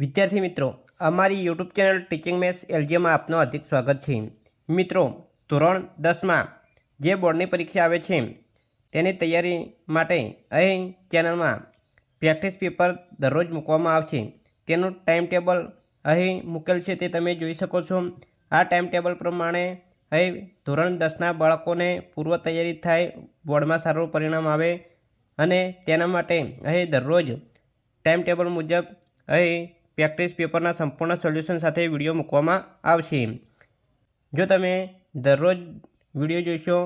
વિદ્યાર્થી મિત્રો, અમારી યુટ્યુબ ચેનલ ટીચિંગ મેથ્સ એલજીમાં આપનું હાર્દિક સ્વાગત છે. મિત્રો, ધોરણ દસમાં જે બોર્ડની પરીક્ષા આવે છે, તેની તૈયારી માટે અહીં ચેનલમાં પ્રેક્ટિસ પેપર દરરોજ મૂકવામાં આવશે. તેનું ટાઈમ ટેબલ અહીં મૂકેલ છે, તે તમે જોઈ શકો છો. આ ટાઈમ ટેબલ પ્રમાણે અહીં ધોરણ દસના બાળકોને પૂર્વ તૈયારી થાય, બોર્ડમાં સારું પરિણામ આવે અને તેના માટે અહીં દરરોજ ટાઈમ ટેબલ મુજબ અહીં પ્રેક્ટિસ પેપરના સંપૂર્ણ સોલ્યુશન સાથે વીડિયો મૂકવામાં આવશે. જો તમે દરરોજ વીડિયો જોશો,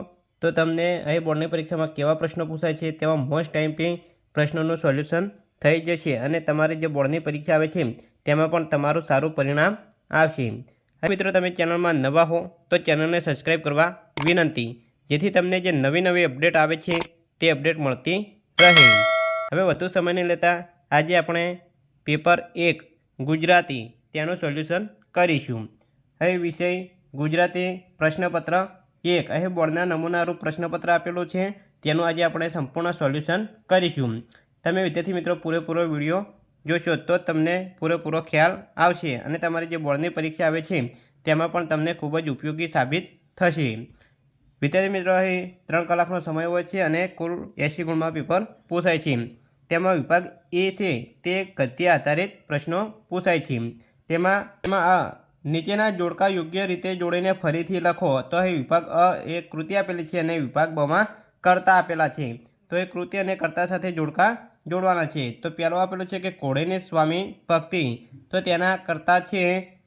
તો તમને અહીં બોર્ડની પરીક્ષામાં કેવા પ્રશ્નો પૂછાય છે તેવા મોસ્ટ ટાઈમથી પ્રશ્નોનું સોલ્યુશન થઈ જશે અને તમારી જે બોર્ડની પરીક્ષા આવે છે, તેમાં પણ તમારું સારું પરિણામ આવશે. મિત્રો, તમે ચેનલમાં નવા હો, તો ચેનલને સબસ્ક્રાઈબ કરવા વિનંતી. જેથી તમને જે નવી નવી અપડેટ આવે છે, તે અપડેટ મળતી રહે. હવે વધુ સમય નહીં લેતા, આજે આપણે પેપર એક ગુજરાતી તેનું સોલ્યુશન કરીશું. હવે વિષય, ગુજરાતી પ્રશ્નપત્ર એક. અહીં બોર્ડના નમૂનારૂપ પ્રશ્નપત્ર આપેલું છે. તેનું આજે આપણે સંપૂર્ણ સોલ્યુશન કરીશું. તમે વિદ્યાર્થી મિત્રો, પૂરેપૂરો વીડિયો જોશો તો તમને પૂરેપૂરો ખ્યાલ આવશે અને તમારી જે બોર્ડની પરીક્ષા આવે છે, તેમાં પણ તમને ખૂબ જ ઉપયોગી સાબિત થશે. વિદ્યાર્થી મિત્રો, અહીં ત્રણ કલાકનો સમય હોય છે અને કુલ એંસી ગુણમાં પેપર પૂછાય છે. તેમાં વિભાગ એ છે તે ગદ્ય આધારિત પ્રશ્નો પૂછાય છે. તેમાં તેમાં આ નીચેના જોડકા યોગ્ય રીતે જોડીને ફરીથી લખો તો એ વિભાગ અ એ કૃતિ આપેલી છે અને વિભાગ બમાં કરતા આપેલા છે. તો એ કૃતિ અને કર્તા સાથે જોડકા જોડવાના છે. તો પહેલો આપેલો છે કે કોળીની સ્વામી ભક્તિ. તો તેના કરતા છે,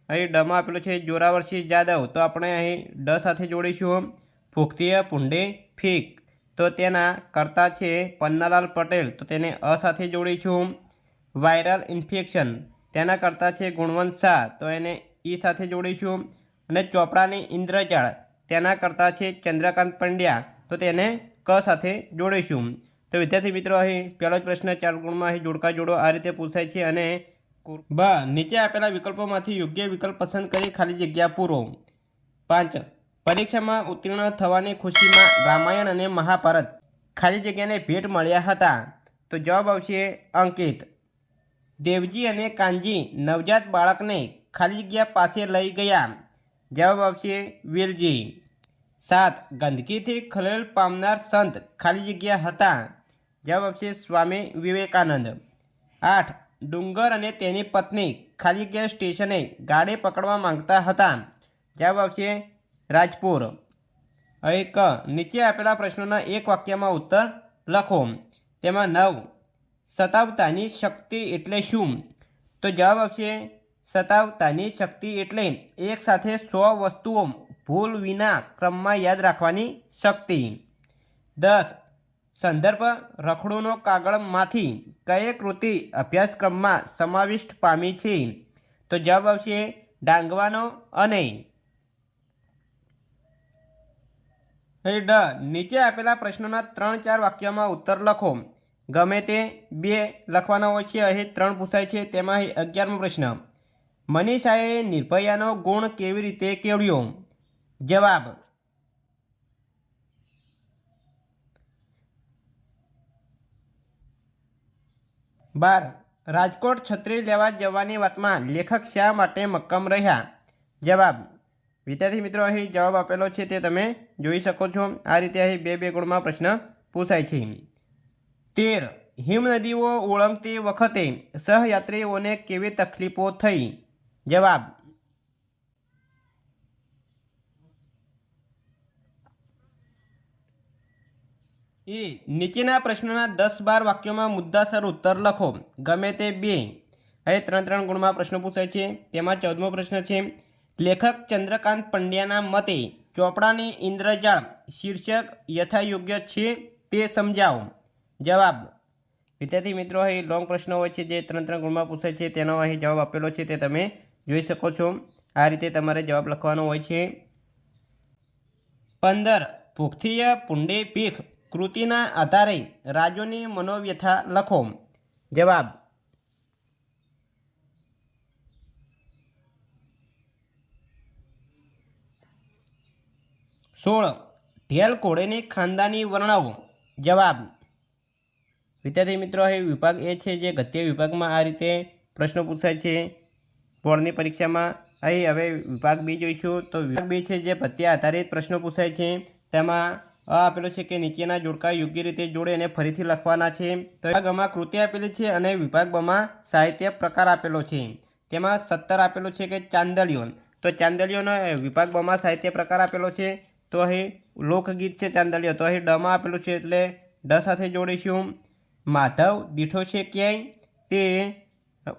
અહીં ડમાં આપેલો છે જોરાવરસિંહ જાદવ. તો આપણે અહીં ડ સાથે જોડીશું. ભૂખતીય પુંડે ફીક. તો તેના કરતા છે પન્નાલાલ પટેલ. તો તેને અ સાથે જોડીશું. Viral infection. તેના કરતા છે ગુણવંત શાહ. તો એને ઈ સાથે જોડીશું. અને ચોપડાની ઇન્દ્રજાળ. તેના કરતા છે ચંદ્રકાંત પંડ્યા. તો તેને ક સાથે જોડીશું. તો વિદ્યાર્થી મિત્રો, અહીં પહેલો જ પ્રશ્ન ચાર ગુણમાં અહીં જોડકા જોડો. આ રીતે પૂછાય છે અને બ, નીચે આપેલા વિકલ્પોમાંથી યોગ્ય વિકલ્પ પસંદ કરી ખાલી જગ્યા પૂરો. પાંચ. પરીક્ષામાં ઉત્તીર્ણ થવાની ખુશીમાં રામાયણ અને મહાભારત ખાલી જગ્યાને ભેટ મળ્યા હતા. તો જવાબ આવશે અંકિત. દેવજી અને કાનજી નવજાત બાળકને ખાલી જગ્યા પાસે લઈ ગયા. જવાબ આવશે વીરજી. સાત, ગંદકીથી ખલેલ પામનાર સંત ખાલી જગ્યા હતા. જવાબ આવશે સ્વામી વિવેકાનંદ. આઠ, ડુંગર અને તેની પત્ની ખાલી જગ્યા સ્ટેશને ગાડી પકડવા માંગતા હતા. જવાબ આવશે રાજપુર. એક નીચે આપેલા પ્રશ્નોના એક વાક્યમાં ઉત્તર લખો. તેમાં નવ. સતાવતાની શક્તિ એટલે શું? તો જવાબ આવશે સતાવતાની શક્તિ એટલે એક સાથે સો વસ્તુઓ ભૂલ વિના ક્રમમાં યાદ રાખવાની શક્તિ. દસ. સંદર્ભ રખડુનો કાગળમાંથી કઈ કૃતિ અભ્યાસક્રમમાં સમાવિષ્ટ પામી છે? તો જવાબ આવશે ડાંગવાનો અને હવે ડ, નીચે આપેલા પ્રશ્નોના ત્રણ ચાર વાક્યમાં ઉત્તર લખો. ગમે તે બે લખવાના હોય છે, અહીં ત્રણ પૂછાય છે, તેમાં અગિયારમો પ્રશ્ન. મનીષાએ નિર્ભયાનો ગુણ કેવી રીતે કેળવ્યો? જવાબ. બાર. રાજકોટ છત્રી લેવા જવાની વાતમાં લેખક શા માટે મક્કમ રહ્યા? જવાબ. વિદ્યાર્થી મિત્રો, અહીં જવાબ આપેલો છે તે તમે જોઈ શકો છો. આ રીતે અહીં બે બે ગુણમાં પ્રશ્ન પૂછાય છે. તેર. હિમનદીઓ ઓળંગતી વખતે સહયાત્રીઓને કેવી તકલીફો થઈ? જવાબ. એ. નીચેના પ્રશ્નોના દસ બાર વાક્યોમાં મુદ્દાસર ઉત્તર લખો. ગમે તે બે. અહીં ત્રણ ત્રણ ગુણમાં પ્રશ્નો પૂછાય છે. તેમાં ચૌદમો પ્રશ્ન છે. લેખક ચંદ્રકાંત પંડ્યાના મતે ચોપડાની ઇન્દ્રજાળ શીર્ષક યથાયોગ્ય છે તે સમજાવો. જવાબ. વિદ્યાર્થી મિત્રો, અહીં લોંગ પ્રશ્નો હોય છે જે ત્રણ ત્રણ ગુણમાં પૂછાય છે તેનો અહીં જવાબ આપેલો છે તે તમે જોઈ શકો છો. આ રીતે તમારે જવાબ લખવાનો હોય છે. પંદર. ભૂખથીય પુંડે પીખ કૃતિના આધારે રાજોની મનોવ્યથા લખો. જવાબ. સોળ. ઢેલ કોળેની ખાનદાની વર્ણવો. જવાબ. વિદ્યાર્થી મિત્રો, અહીં વિભાગ એ છે જે ગદ્ય વિભાગમાં આ રીતે પ્રશ્નો પૂછાય છે. બોર્ડની પરીક્ષામાં અહીં હવે વિભાગ બી જોઈશું. તો વિભાગ બી છે જે પત્યા આધારિત પ્રશ્નો પૂછાય છે. તેમાં આ આપેલો છે કે નીચેના જોડકા યોગ્ય રીતે જોડે અને ફરીથી લખવાના છે. તો વિભાગમાં કૃતિ આપેલી છે અને વિભાગ બમાં સાહિત્ય પ્રકાર આપેલો છે. તેમાં સત્તર આપેલો છે કે ચાંદલિયો તો ચાંદલિયોનો વિભાગ બમાં સાહિત્ય પ્રકાર આપેલો છે. તો અહીં લોકગીત છે ચાંદલિયો. તો અહીં ડમાં આપેલું છે એટલે ડ સાથે જોડીશું. માધવ, દીઠો છે ક્યાંય? તે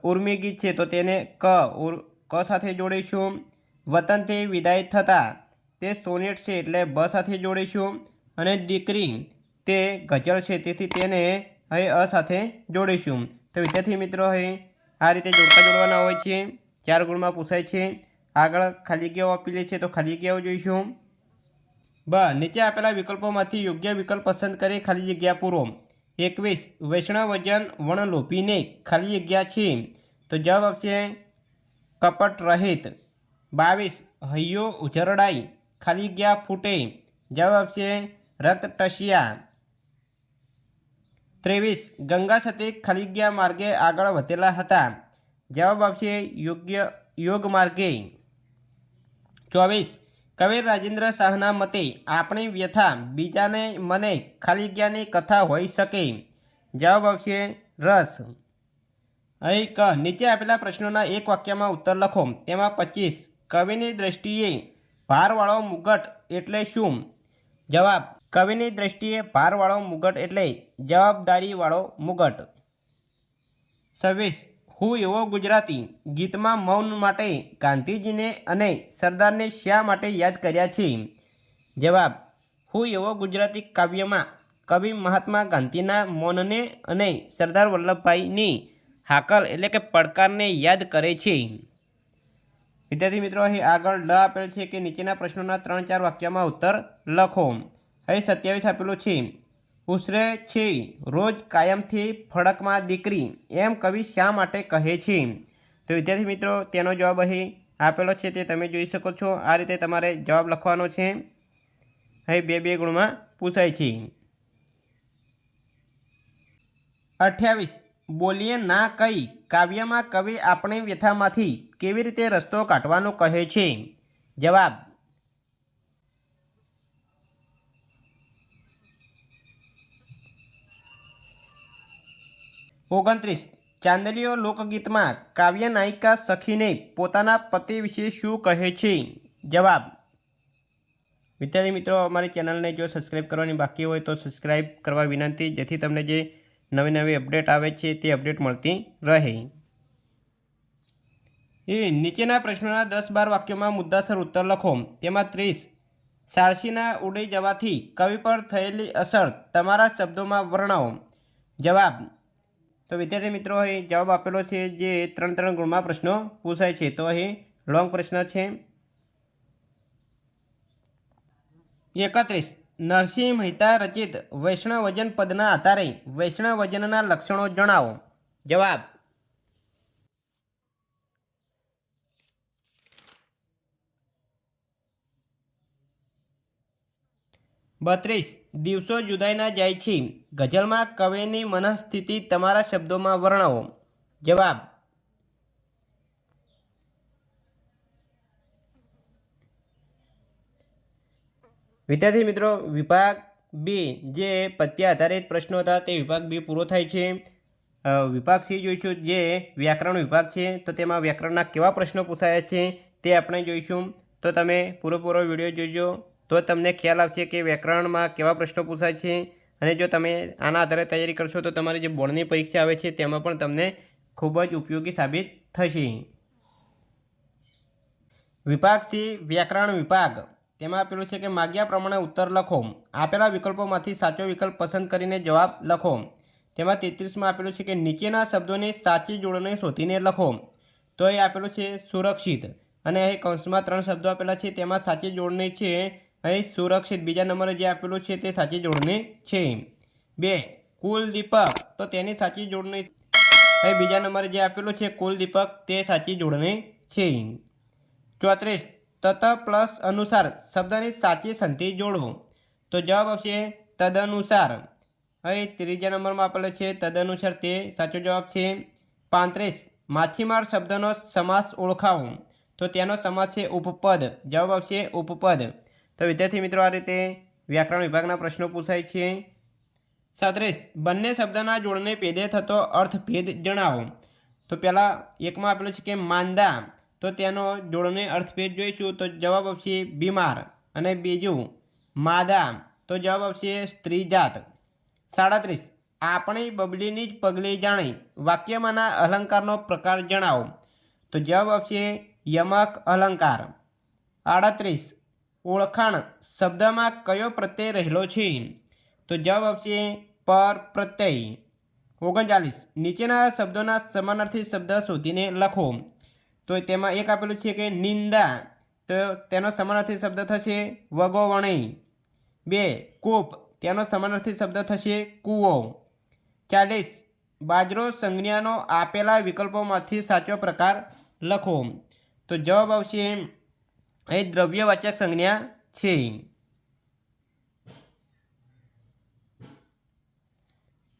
ઉર્મી ગીત છે, તો તેને ક, ઉર, ક સાથે જોડીશું. વતનથી વિદાય થતાં તે સોનેટ છે, એટલે બ સાથે જોડીશું. અને દીકરી તે ગઝલ છે, તેથી તેને અહીં અ સાથે જોડીશું. તો વિદ્યાર્થી મિત્રો, અહીં આ રીતે જોડકા જોડવાના હોય છે. ચાર ગુણમાં પૂછાય છે. આગળ ખાલી જગ્યાઓ આપેલી છે, તો ખાલી જગ્યાઓ જોઈશું? બ, નીચે આપેલા વિકલ્પોમાંથી યોગ્ય વિકલ્પ પસંદ કરી ખાલી જગ્યા પૂરો. એકવીસ, વૈષ્ણવ વજન વણ લોપીને ખાલી જગ્યા છે. તો જવાબ આપશે કપટ રહિત. બાવીસ, હૈયો ઉજરડાઈ, ખાલી જગ્યા ફૂટે. જવાબ આપશે રત ટસિયા ત્રેવીસ, ગંગા સતી ખાલી જગ્યા માર્ગે આગળ વધેલા હતા. જવાબ આપશે યોગ્ય, યોગ માર્ગે. ચોવીસ કવિ રાજેન્દ્ર શાહના મતે આપણી વ્યથા બીજાને મને ખાલી જ્ઞાની કથા હોઈ શકે. જવાબ આવશે રસ. અહીં ક, નીચે આપેલા પ્રશ્નોના એક વાક્યમાં ઉત્તર લખો. તેમાં પચીસ, કવિની દ્રષ્ટિએ ભારવાળો મુગટ એટલે શું? જવાબ, કવિની દ્રષ્ટિએ ભારવાળો મુગટ એટલે જવાબદારીવાળો મુગટ. છવ્વીસ હું એવો ગુજરાતી ગીતમાં મૌન માટે ગાંધીજીને અને સરદારને શા માટે યાદ કર્યા છે? જવાબ, હું એવો ગુજરાતી કાવ્યમાં કવિ મહાત્મા ગાંધીના મૌનને અને સરદાર વલ્લભભાઈની હાકલ એટલે કે પડકારને યાદ કરે છે. વિદ્યાર્થી મિત્રો, અહીં આગળ લ આપેલ છે કે નીચેના પ્રશ્નોના ત્રણ ચાર વાક્યમાં ઉત્તર લખો. અહીં સત્યાવીસ આપેલું છે. ઉસરે છે, રોજ કાયમથી ફડકમાં દીકરી, એમ કવિ શા માટે કહે છે? તો વિદ્યાર્થી મિત્રો, તેનો જવાબ અહીં આપેલો છે, તે તમે જોઈ શકો છો. આ રીતે તમારે જવાબ લખવાનો છે. અહીં બે બે ગુણમાં પૂછાય છે. અઠ્યાવીસ. બોલીએ ના કઈ કાવ્યમાં કવિ આપણી વ્યથામાંથી કેવી રીતે રસ્તો કાઢવાનો કહે છે? જવાબ ઓગણત્રીસ. ચાંદલીઓ લોકગીતમાં કાવ્ય નાયિકા સખીને પોતાના પતિ વિશે શું કહે છે? જવાબ. વિદ્યાર્થી મિત્રો, અમારી ચેનલને જો સબસ્ક્રાઈબ કરવાની બાકી હોય તો સબસ્ક્રાઈબ કરવા વિનંતી. જેથી તમને જે નવી નવી અપડેટ આવે છે તે અપડેટ મળતી રહે. એ નીચેના પ્રશ્નોના દસ બાર વાક્યોમાં મુદ્દાસર ઉત્તર લખો. તેમાં ત્રીસ. સારસીના ઉડી જવાથી કવિ પર થયેલી અસર તમારા શબ્દોમાં વર્ણવો. જવાબ. તો વિદ્યાર્થી મિત્રો, અહીં જવાબ આપેલો છે જે ત્રણ ત્રણ ગુણમાં પ્રશ્નો પૂછાય છે. તો અહીં લોંગ પ્રશ્ન છે. એકત્રીસ. નરસિંહ મહેતા રચિત વૈષ્ણવજન પદના આધારે વૈષ્ણવજનના લક્ષણો જણાવો. જવાબ. બત્રીસ. દિવસો જુદાઈના જાય છે. ગઝલમાં કવિની મનઃસ્થિતિ તમારા શબ્દોમાં વર્ણવો. જવાબ. વિદ્યાર્થી મિત્રો, વિભાગ બી જે પત્ય આધારિત પ્રશ્નો હતા તે વિભાગ બી પૂરો થાય છે. વિભાગ સી જોઈશું જે વ્યાકરણ વિભાગ છે, તો તેમાં વ્યાકરણના કેવા પ્રશ્નો પૂછાયા છે તે આપણે જોઈશું. તો તમે પૂરેપૂરો વીડિયો જોજો. તો તમને ખ્યાલ આવશે કે વ્યાકરણમાં કેવા પ્રશ્નો પૂછાય છે અને જો તમે આના આધારે તૈયારી કરશો તો તમારી જે બોર્ડની પરીક્ષા આવે છે તેમાં પણ તમને ખૂબ જ ઉપયોગી સાબિત થશે. વિભાગ સી, વ્યાકરણ વિભાગ. તેમાં આપેલું છે કે માગ્યા પ્રમાણે ઉત્તર લખો. આપેલા વિકલ્પોમાંથી સાચો વિકલ્પ પસંદ કરીને જવાબ લખો. તેમાં તેત્રીસમાં આપેલું છે કે નીચેના શબ્દોની સાચી જોડણી શોધીને લખો. તો એ આપેલું છે સુરક્ષિત. અને અહીં કૌંસમાં ત્રણ શબ્દો આપેલા છે. તેમાં સાચી જોડણી છે અહીં સુરક્ષિત બીજા નંબરે જે આપેલું છે તે સાચી જોડણી છે. બે, કુલદીપક. તો તેની સાચી જોડણી અહીં બીજા નંબરે જે આપેલું છે કુલદીપક, તે સાચી જોડણી છે. ચોત્રીસ, તત પ્લસ અનુસાર શબ્દની સાચી સંધિ જોડો. તો જવાબ આવશે તદનુસાર. અહીં ત્રીજા નંબરમાં આપેલો છે તદનુસાર તે સાચો જવાબ છે. પાંત્રીસ, માછીમાર શબ્દનો સમાસ ઓળખાવો. તો તેનો સમાસ છે ઉપપદ. જવાબ આવશે ઉપપદ. તો વિદ્યાર્થી મિત્રો, આ રીતે વ્યાકરણ વિભાગના પ્રશ્નો પૂછાય છે. સાત્રીસ, બંને શબ્દના જોડને પેદે થતો અર્થભેદ જણાવો. તો પહેલાં એકમાં આપેલું છે કે માંદા. તો તેનો જોડને અર્થભેદ જોઈશું, તો જવાબ આવશે બીમાર. અને બીજું, માદા. તો જવાબ આવશે સ્ત્રી જાત સાડત્રીસ, આપણે બબલીની જ પગલી જાણી, વાક્યમાંના અલંકારનો પ્રકાર જણાવો. તો જવાબ આવશે યમક અલંકાર. આડત્રીસ ઓળખાણ શબ્દમાં કયો પ્રત્યય રહેલો છે? તો જવાબ આવશે પર પ્રત્યય. ઓગણચાલીસ. નીચેના શબ્દોના સમાનાર્થી શબ્દ શોધીને લખો. તો તેમાં એક આપેલું છે કે નિંદા. તો તેનો સમાનાર્થી શબ્દ થશે વગોવણી. બે. કૂપ. તેનો સમાનાર્થી શબ્દ થશે કૂવો. ચાલીસ. બાજરો સંજ્ઞાનો આપેલા વિકલ્પોમાંથી સાચો પ્રકાર લખો. તો જવાબ આવશે અહીં દ્રવ્યવાચક સંજ્ઞા છે.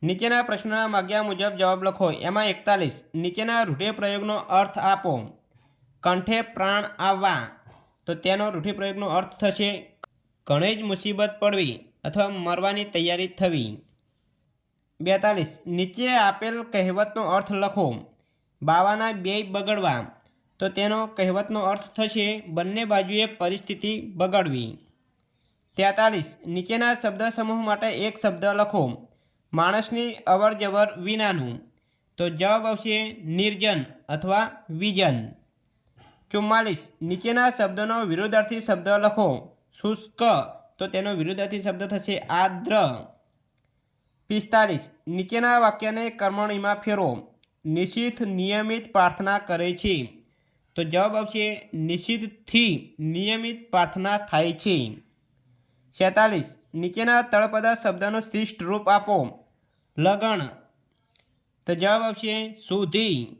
નીચેના પ્રશ્નોના માગ્યા મુજબ જવાબ લખો. એમાં એકતાલીસ. નીચેના રૂઢિપ્રયોગનો અર્થ આપો. કંઠે પ્રાણ આવવા. તો તેનો રૂઢિપ્રયોગનો અર્થ થશે ઘણી જ મુસીબત પડવી અથવા મરવાની તૈયારી થવી. બેતાલીસ. નીચે આપેલ કહેવતનો અર્થ લખો. બાવાના બે બગડવા. તો તેનો કહેવતનો અર્થ થશે, બંને બાજુએ પરિસ્થિતિ બગડવી. તેતાલીસ, નીચેના શબ્દ સમૂહ માટે એક શબ્દ લખો, માણસની અવર જવર વિનાનું. તો જવાબ આવશે, નિર્જન અથવા વિજન. ચુમ્માલીસ, નીચેના શબ્દનો વિરોધાર્થી શબ્દ લખો, શુષ્ક. તો તેનો વિરોધાર્થી શબ્દ થશે, આદ્ર. પિસ્તાલીસ, નીચેના વાક્યને કર્મણીમાં ફેરો નિશિથ નિયમિત પ્રાર્થના કરે છે. તો જવાબ આવશે નિષિદ્ધથી નિયમિત પ્રાર્થના થાય છે. છેતાલીસ, નીચેના તળપદા શબ્દનું શિષ્ટ રૂપ આપો. લગણ. તો જવાબ આવશે સુધી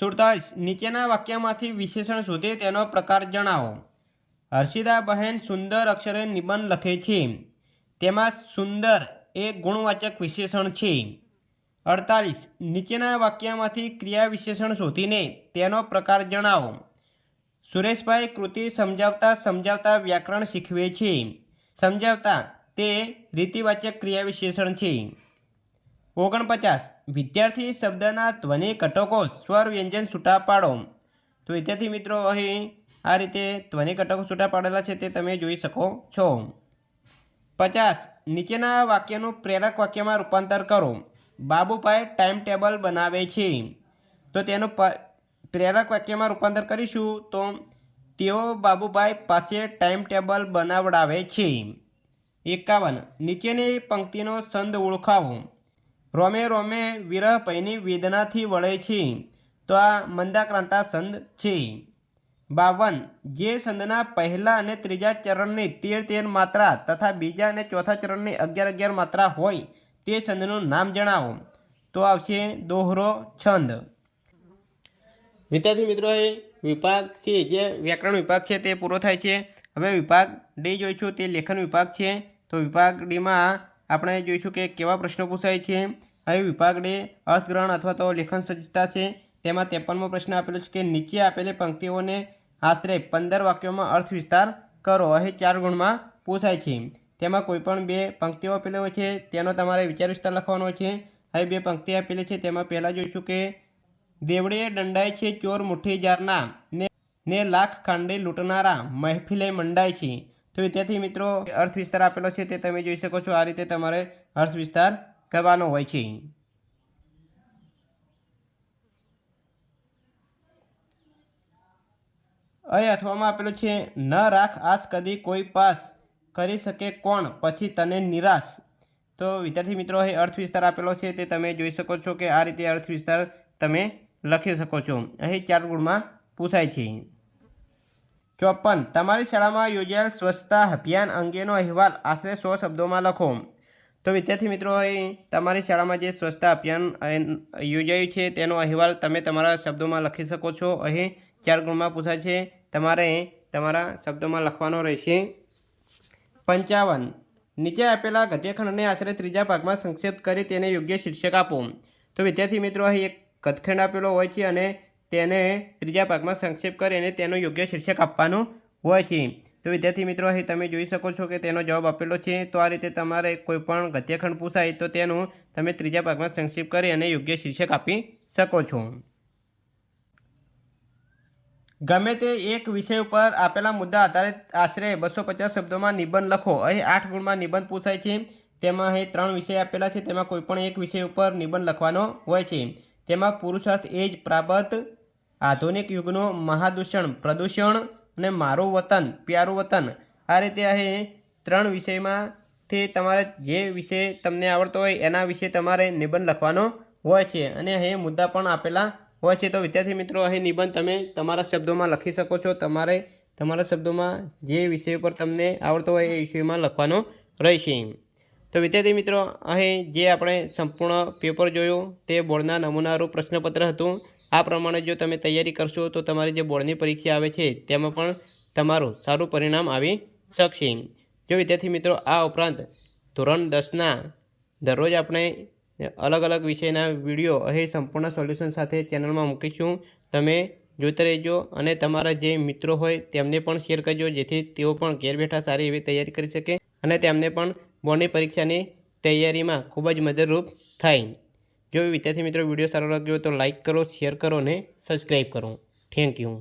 સુડતાલીસ, નીચેના વાક્યમાંથી વિશેષણ શોધે તેનો પ્રકાર જણાવો. હર્ષિદા બહેન સુંદર અક્ષરે નિબંધ લખે છે. તેમાં સુંદર એ ગુણવાચક વિશેષણ છે. અડતાલીસ. નીચેના વાક્યમાંથી ક્રિયા વિશેષણ શોધીને તેનો પ્રકાર જણાવો. સુરેશભાઈ કૃતિ સમજાવતા સમજાવતા વ્યાકરણ શીખવે છે. સમજાવતા તે રીતિવાચક ક્રિયા વિશેષણ છે. ઓગણપચાસ. વિદ્યાર્થી શબ્દના ધ્વનિ ઘટકો સ્વર વ્યંજન છૂટા પાડો. તો વિદ્યાર્થી મિત્રો, અહીં આ રીતે ધ્વનિ ઘટકો છૂટા પાડેલા છે તે તમે જોઈ શકો છો. પચાસ. નીચેના વાક્યનું પ્રેરક વાક્યમાં રૂપાંતર કરો. બાબુભાઈ ટાઈમ ટેબલ બનાવે છે. તો તેનું પ્રેરક વાક્યમાં રૂપાંતર કરીશું. તો તેઓ બાબુભાઈ પાસે ટાઈમ ટેબલ બનાવડાવે છે. એકાવન. નીચેની પંક્તિનો છંદ ઓળખાવો. રોમે રોમે વિરહભાઈની વેદનાથી વળે છે. તો આ મંદાક્રાંતા છંદ છે. બાવન. જે સંદના પહેલા અને ત્રીજા ચરણની તેર તેર માત્રા તથા બીજા અને ચોથા ચરણની અગિયાર અગિયાર માત્રા હોય તે છંદનું નામ જણાવો. તો આવશે દોહરો છંદ. વિદ્યાર્થી મિત્રો, એ વિભાગ છે, જે વ્યાકરણ વિભાગ છે તે પૂરો થાય છે. હવે વિભાગ ડી જોઈશું, તે લેખન વિભાગ છે. તો વિભાગ ડીમાં આપણે જોઈશું કે કેવા પ્રશ્નો પૂછાય છે. હવે વિભાગ ડી અર્થગ્રહણ અથવા તો લેખન સજ્જતા છે. તેમાં ત્રેપનમો પ્રશ્ન આપેલો છે કે નીચે આપેલી પંક્તિઓને આશરે પંદર વાક્યોમાં અર્થ વિસ્તાર કરો. અહીં ચાર ગુણમાં પૂછાય છે. તેમાં કોઈપણ બે પંક્તિઓ આપેલી હોય છે, તેનો તમારે વિચાર વિસ્તાર લખવાનો છે. અહીં બે પંક્તિ આપેલી છે, તેમાં પહેલાં જોઈશું કે દેવડે દંડાય છે, ચોર મુઠ્ઠી જારના ને ને લાખ ખાંડી લૂંટનારા મહેફિલે મંડાય છે. તો વિદ્યાર્થી મિત્રો, અર્થ વિસ્તાર આપેલો છે, તે તમે જોઈ શકો છો. આ રીતે તમારે અર્થ વિસ્તાર કરવાનો હોય છે. અહીં અથવામાં આપેલું છે, ન રાખ આસ કદી કોઈ પાસ, કરી શકે કોણ, પછી તને નિરાશ. તો વિદ્યાર્થી મિત્રો, અહીં અર્થ વિસ્તાર આપેલો છે, તે તમે જોઈ શકો છો કે આ રીતે અર્થ વિસ્તાર તમે લખી શકો છો. અહીં ચાર ગુણમાં પૂછાય છે. ચોપન, તમારી શાળામાં યોજાયેલ સ્વચ્છતા અભિયાન અંગેનો અહેવાલ આશરે સો શબ્દોમાં લખો. તો વિદ્યાર્થી મિત્રો, અહીં તમારી શાળામાં જે સ્વચ્છતા અભિયાન યોજાયું છે, તેનો અહેવાલ તમે તમારા શબ્દોમાં લખી શકો છો. અહીં ચાર ગુણમાં પૂછાય છે, તમારે તમારા શબ્દોમાં લખવાનો રહેશે. પંચાવન. નીચે આપેલા ગદ્યખંડને આશરે ત્રીજા ભાગમાં સંક્ષેપ કરી તેને યોગ્ય શીર્ષક આપો. તો વિદ્યાર્થી મિત્રો, અહીં એક ગતખંડ આપેલો હોય છે અને તેને ત્રીજા ભાગમાં સંક્ષેપ કરી અને તેનું યોગ્ય શીર્ષક આપવાનું હોય છે. તો વિદ્યાર્થી મિત્રો, અહીં તમે જોઈ શકો છો કે તેનો જવાબ આપેલો છે. તો આ રીતે તમારે કોઈપણ ગદ્યખંડ પૂછાય તો તેનું તમે ત્રીજા ભાગમાં સંક્ષેપ કરી અને યોગ્ય શીર્ષક આપી શકો છો. ગમે તે એક વિષય ઉપર આપેલા મુદ્દા આધારિત આશરે બસો પચાસ શબ્દોમાં નિબંધ લખો. અહીં આઠ ગુણમાં નિબંધ પૂછાય છે. તેમાં અહીં ત્રણ વિષય આપેલા છે. તેમાં કોઈપણ એક વિષય ઉપર નિબંધ લખવાનો હોય છે. તેમાં પુરુષાર્થ એ જ પ્રાબત આધુનિક યુગનો મહાદૂષણ, પ્રદૂષણ અને મારું વતન, પ્યારું વતન. આ રીતે અહીં ત્રણ વિષયમાંથી તમારે જે વિષય તમને આવડતો હોય એના વિશે તમારે નિબંધ લખવાનો હોય છે. અને અહીં મુદ્દા પણ આપેલા હોય છે. તો વિદ્યાર્થી મિત્રો, અહીં નિબંધ તમે તમારા શબ્દોમાં લખી શકો છો. તમારે તમારા શબ્દોમાં જે વિષય પર તમને આવડતો હોય એ વિષયમાં લખવાનો રહેશે તો વિદ્યાર્થી મિત્રો, અહીં જે આપણે સંપૂર્ણ પેપર જોયું, તે બોર્ડના નમૂનારૂપ પ્રશ્નપત્ર હતું. આ પ્રમાણે જો તમે તૈયારી કરશો, તો તમારી જે બોર્ડની પરીક્ષા આવે છે, તેમાં પણ તમારું સારું પરિણામ આવી શકશે જો વિદ્યાર્થી મિત્રો, આ ઉપરાંત ધોરણ દસના દરરોજ આપણે અલગ અલગ વિષયના વીડિયો અહીં સંપૂર્ણ સોલ્યુશન સાથે ચેનલમાં મૂકીશું. તમે જોતા રહેજો અને તમારા જે મિત્રો હોય તેમને પણ શેર કરજો, જેથી તેઓ પણ ઘેર બેઠા સારી એવી તૈયારી કરી શકે અને તેમને પણ બોર્ડની પરીક્ષાની તૈયારીમાં ખૂબ જ મદદરૂપ થાય. જો વિદ્યાર્થી મિત્રો વીડિયો સારો લાગ્યો તો લાઇક કરો શેર કરો અને સબસ્ક્રાઈબ કરો. Thank you